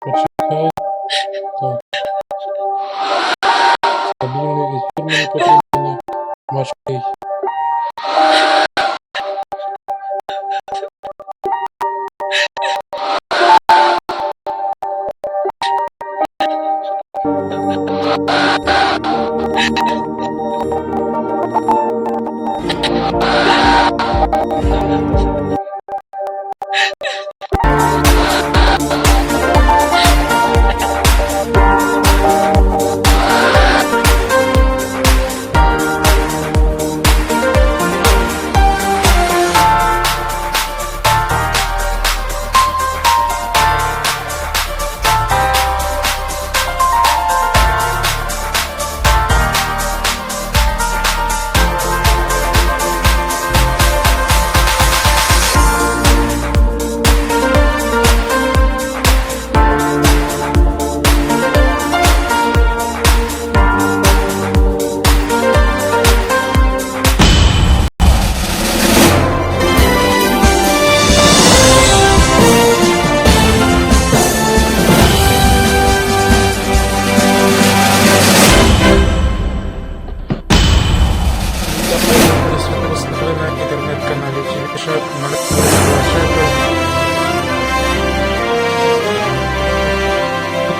Почекай. Так. Стабільний мені потрібен. Важкий. Світло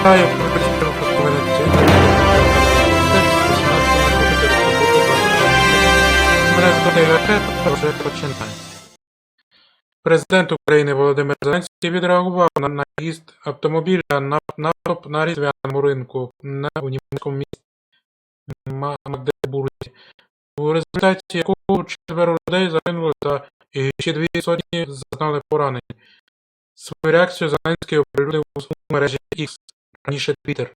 Вітаю. Президент України Володимир Зеленський відреагував на наїзд автомобіля на натовп на різдвяному ринку на у німецькому місті Ма- Магдебурзі, у результаті якого четверо людей загинули та ще дві сотні зазнали поранень. Свою реакцію Зеленський оприлюднив у мережі X, раніше Twitter.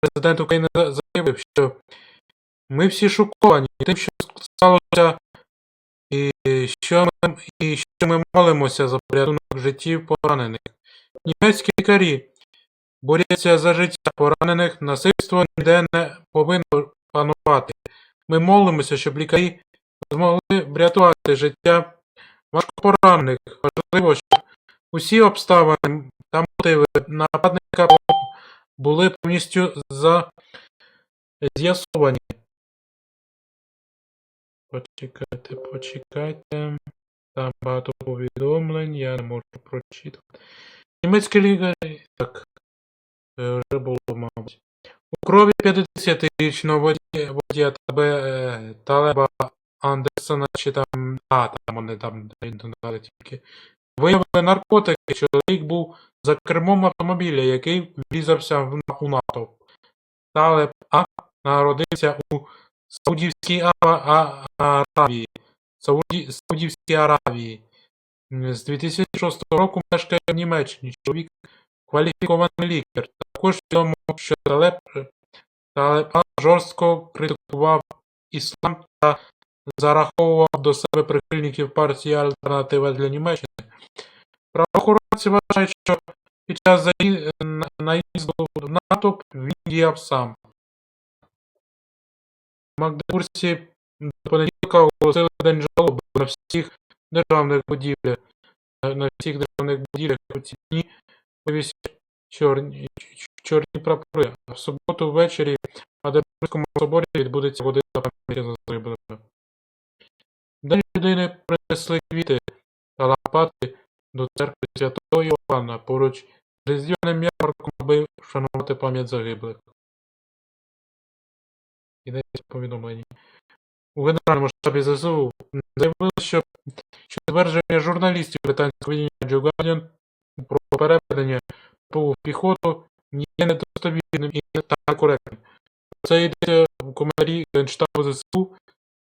Президент України заявив, що ми всі шоковані тим, що сталося, і що ми, і що ми молимося за порятунок життів поранених. Німецькі лікарі борються за життя поранених, насильство ніде не повинно панувати. Ми молимося, щоб лікарі змогли врятувати життя важкопоранених. Важливо, щоб усі обставини та мотиви нападника були повністю за... з'ясовані. Почекайте, почекайте. Там багато повідомлень, я не можу прочитати. Німецькі лікарі. Так. е, Вже було, мабуть. У крові 50-річного водія, е, Талеба Андерсона, чи там. А, там вони там додали тільки. Виявили наркотики. Чоловік був за кермом автомобіля, який врізався у натовп. Талеб А народився у Саудівській Аравії. Сауді, Саудівській Аравії. З 2006 року мешкає в Німеччині. Чоловік кваліфікований лікар. Також відомо, що Талеб А жорстко критикував іслам та зараховував до себе прихильників партії Альтернатива для Німеччини. Правоохоронці вважають, що під час наїзду натовп він діяв сам. В Магдебурзі до понеділка оголосили день жалоби на всіх державних будівлях. На на всіх державних будівлях у ці дні повісять чорні, чорні прапори. В суботу ввечері в Магдебурзькому соборі відбудеться година пам'яті за загиблими. День людини принесли квіти та лампади до церкви Святого Йоанна поруч з різдвяним ярмарком, аби вшанувати пам'ять загиблих. Йдеться повідомлення. У Генеральному штабі ЗСУ заявили, що що твердження журналістів британського видання Joe Guardian про переведення в піхоту є недостовірним і та некоректним. Про Це йдеться в коментарі Генштабу ЗСУ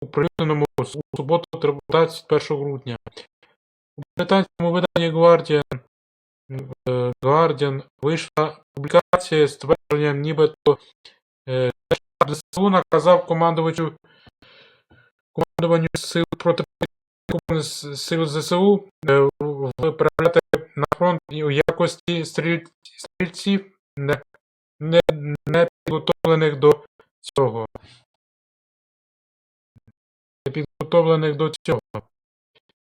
оприлюдненому у суботу 21 грудня. У британському виданні Guardian, е, Guardian вийшла публікація з твердженням, нібито е, ЗСУ наказав командувачу командуванню сил проти сил ЗСУ е, виправляти на фронт у якості стріль- стрільців, не, не, не підготовлених до цього. Не підготовлених до цього.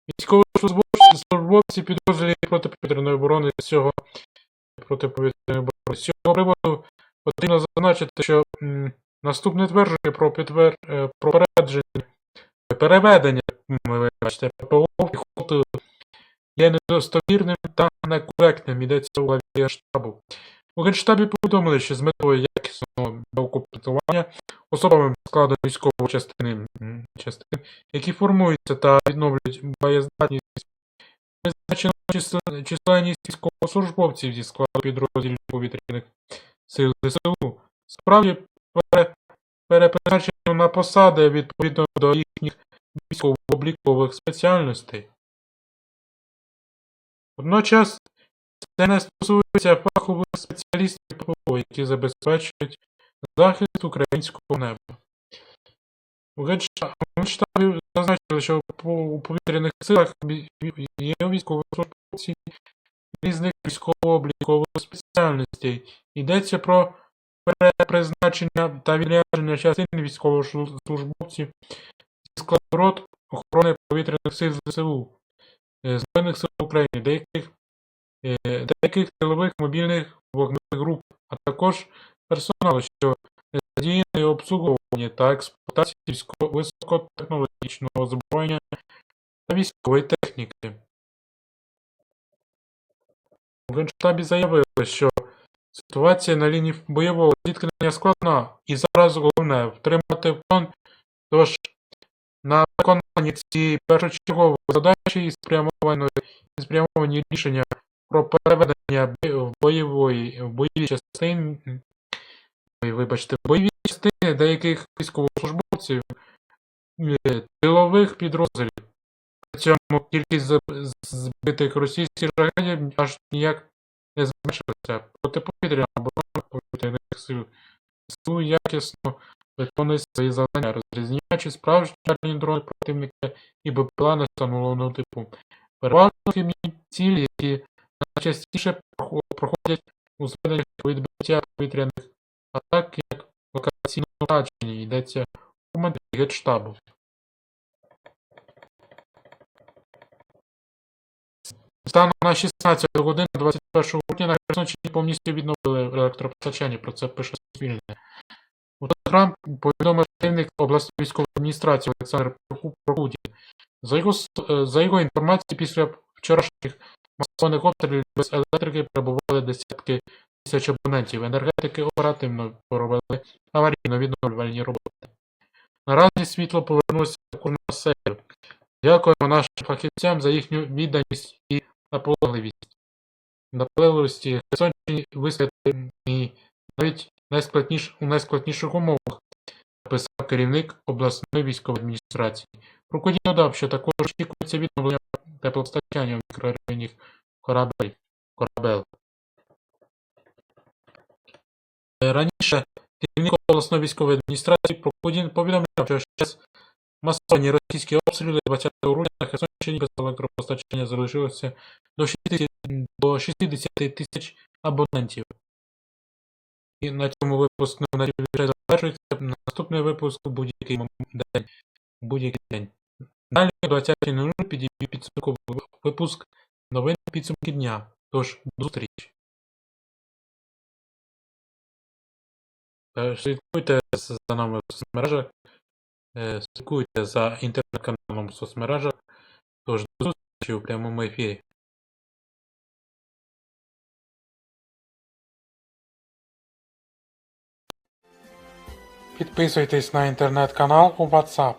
Військовослужбовці підрозділів протиповітряної оборони з цього протиповітряної оборони. З цього приводу потрібно зазначити, що наступне твердження про підтвер... е, про переведення, вибачте, ППО в піхоту є недостовірним та некоректним, йдеться у главі штабу. У Генштабі повідомили, що з метою якісного доукомплектування особами складу військової частини, м, частин, які формуються та відновлюють боєздатність, численність військовослужбовців зі складу підрозділів повітряних сил ЗСУ. Справді пере, перепризначено на посади відповідно до їхніх військово-облікових спеціальностей. Водночас це не стосується фахових спеціалістів ППО, які забезпечують захист українського неба. У Генштабі зазначили, що у повітряних силах є військовослужбовці різних військово-облікових спеціальностей. Йдеться про перепризначення та відрядження частин військовослужбовців зі складу рот охорони повітряних сил ЗСУ, е, Збройних сил України, деяких, е, деяких тилових мобільних вогневих груп, а також персоналу, що задіяний у обслуговуванні та експлуатації високотехнологічного озброєння та військової техніки. У Генштабі заявили, що ситуація на лінії бойового зіткнення складна, і зараз головне втримати фронт, тож на виконання цієї першочергової задачі і спрямовані, рішення про переведення в бойової в бойові частини, вибачте, бойові частини деяких військовослужбовців тилових підрозділів. При цьому кількість збитих російських шахедів аж ніяк не зменшилася. Протиповітряна оборона повітряних сил якісно виконує свої завдання, розрізняючи справжні дрони противника і БПЛА нестановленого типу. Переважно хибні цілі, які найчастіше проходять у зведеннях відбиття повітряних атак як локаційно ураження, йдеться коментарі Генштабу. Станом на 16 годину 21 грудня на Херсонщині повністю відновили електропостачання, про це пише Суспільне. У Телеграм повідомив керівник обласної військової адміністрації Олександр Прокудін. За його, е, за його інформацією, після вчорашніх масованих обстрілів без електрики перебували десятки тисяч абонентів. Енергетики оперативно поробили аварійно-відновлювальні роботи. Наразі світло повернулося також на. Дякуємо нашим фахівцям за їхню відданість і наполегливість. Наполегливості Херсонщині вистояти і навіть найскладніш, у найскладніших умовах, написав керівник обласної військової адміністрації. Прокудін додав, що також очікується відновлення теплопостачання в мікрорайоні Корабель. Корабел. Е, Раніше керівник обласної військової адміністрації Прокудін повідомляв, що час масовані російські обстріли 20 грудня на Херсонщині без електропостачання залишилося до 60, до 60 тисяч абонентів. І на цьому випуск новин вже завершується. Наступний випуск у будь-який день. Будь-який день. Далі о 20.00 підійде підсумковий випуск новин підсумки дня. Тож, до зустрічі. Слідкуйте за нами в соцмережах. Е, Слідкуйте за інтернет-каналом в соцмережах. Тож, до зустрічі у прямому ефірі. Підписуйтесь на інтернет-канал у WhatsApp.